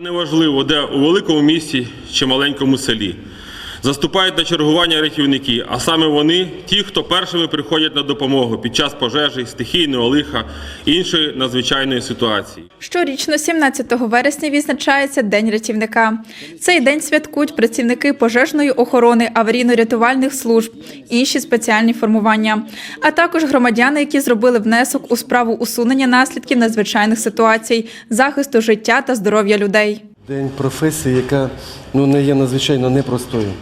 Неважливо, де у великому місті чи маленькому селі. Заступають на чергування рятівники, а саме вони ті, хто першими приходять на допомогу під час пожежі, стихійного лиха іншої надзвичайної ситуації. Щорічно, 17 вересня, відзначається День рятівника. Цей день святкують працівники пожежної охорони, аварійно-рятувальних служб, інші спеціальні формування, а також громадяни, які зробили внесок у справу усунення наслідків надзвичайних ситуацій, захисту життя та здоров'я людей. День професії, яка ну, не є надзвичайно непростою.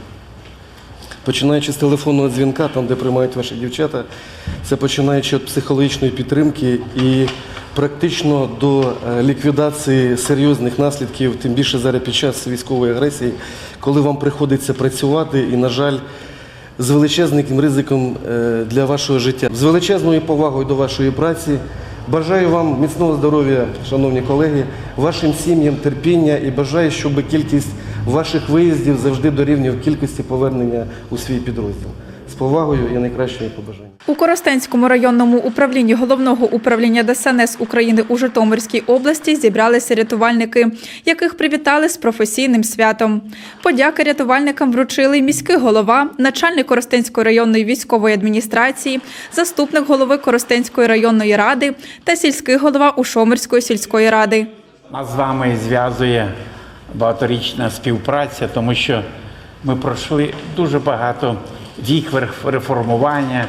Починаючи з телефонного дзвінка, там, де приймають ваші дівчата, це починаючи від психологічної підтримки і практично до е, ліквідації серйозних наслідків, тим більше зараз під час військової агресії, коли вам приходиться працювати і, на жаль, з величезним ризиком е, для вашого життя. З величезною повагою до вашої праці. Бажаю вам міцного здоров'я, шановні колеги, вашим сім'ям терпіння і бажаю, щоб кількість ваших виїздів завжди дорівнював кількості повернення у свій підрозділ. З повагою і найкращими побажаннями. У Коростенському районному управлінні головного управління ДСНС України у Житомирській області зібралися рятувальники, яких привітали з професійним святом. Подяки рятувальникам вручили міський голова, начальник Коростенської районної військової адміністрації, заступник голови Коростенської районної ради та сільський голова Ушомирської сільської ради. Нас з вами зв'язує багаторічна співпраця, тому що ми пройшли дуже багато вік реформування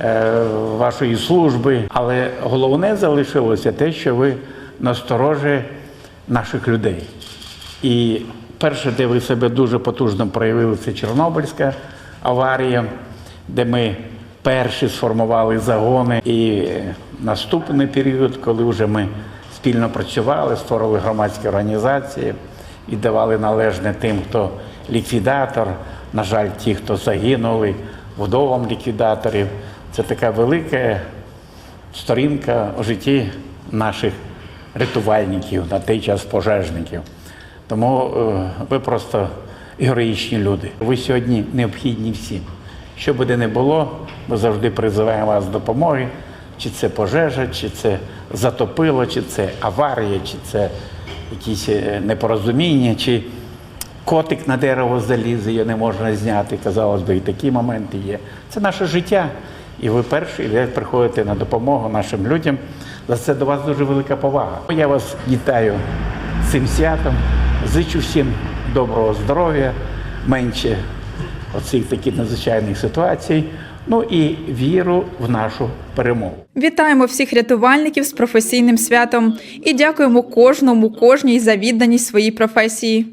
е, вашої служби, але головне залишилося те, що ви насторожі наших людей. І перше, де ви себе дуже потужно проявили, це Чорнобильська аварія, де ми перші сформували загони. І наступний період, коли вже ми спільно працювали, створили громадські організації і давали належне тим, хто ліквідатор, на жаль, ті, хто загинули, вдовам ліквідаторів. Це така велика сторінка у житті наших рятувальників, на той час пожежників. Тому е, ви просто героїчні люди. Ви сьогодні необхідні всім. Що би не було, ми завжди призиваємо вас до допомоги. Чи це пожежа, чи це затопило, чи це аварія, чи це якісь е, непорозуміння, чи котик на дерево заліз, його не можна зняти. Казалось би, і такі моменти є. Це наше життя. І ви перші приходите на допомогу нашим людям. За це до вас дуже велика повага. Я вас вітаю цим святом. Зичу всім доброго здоров'я, менше оцих таких надзвичайних ситуацій. Ну і віру в нашу перемогу. Вітаємо всіх рятувальників з професійним святом і дякуємо кожному, кожній за відданість своїй професії.